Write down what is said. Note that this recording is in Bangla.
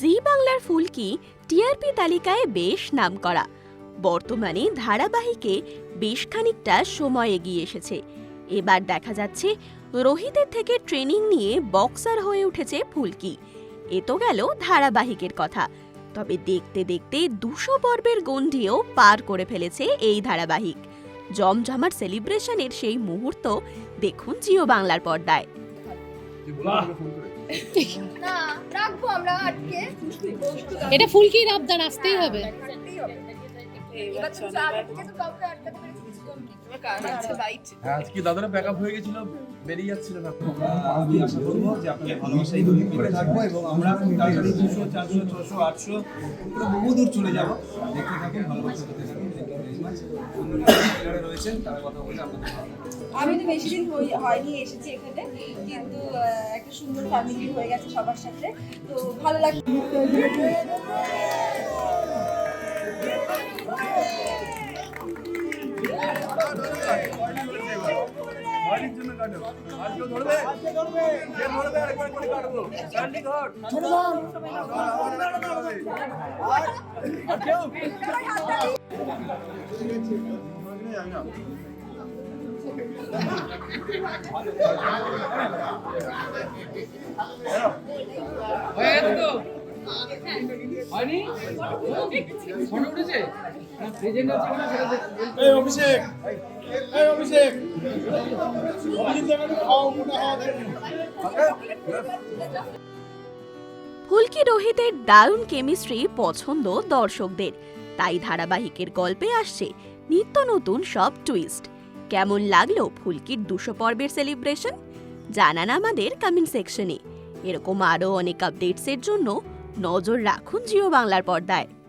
জি বাংলার ফুলকি টিআরপি তালিকায় বেশ নামকরা। বর্তমানে ধারাবাহিকে বেশ খানিকটা সময় এগিয়ে এসেছে। এবার দেখা যাচ্ছে রোহিতের থেকে ট্রেনিং নিয়ে বক্সার হয়ে উঠেছে ফুলকি এ তো গেল ধারাবাহিকের কথা। তবে দেখতে দেখতে দুশো পর্বের গণ্ডিও পার করে ফেলেছে এই ধারাবাহিক। জমজমার সেলিব্রেশনের সেই মুহূর্ত দেখুন জিও বাংলার পর্দায়। না রাখব আমরা আটকে। এটা ফুলকির আবদার আসতেই হবে। কমনি। আচ্ছা, right. হ্যাঁ আজকে দাদারা ব্যাক আপ হয়ে গেছিল বেরিয়ে যাচ্ছিল না। আমি আশা করব যে আপনাদের ভালোবাসাই দৈনিক করে থাকব এবং আমরা তাড়াতাড়ি দুশো চারশো ছশো আটশো পুরো বহু দূর চলে যাব। দেখতে থাকুন ভালোবাসা থাকুন। থ্যাংক ইউ ভেরি মাচ যারা রয়েছেন তারা কথা বলে আপনাদের আমি তো বেশি দিন হয়নি এসেছি এখানে। কিন্তু একটা সুন্দর ফ্যামিলি হয়ে গেছে সবার সাথে। তো ভালো লাগছে। হওয়া ফুলকি রোহিতের দারুণ কেমিস্ট্রি পছন্দ দর্শকদের। তাই ধারাবাহিকের গল্পে আসছে নিত্য নতুন সব টুইস্ট কেমন লাগল ফুলকির দুশো পর্বের সেলিব্রেশন জানান আমাদের কমেন্ট সেকশনে এরকম আরও অনেক আপডেটসের জন্য নজর রাখুন জিও বাংলার পর্দায়।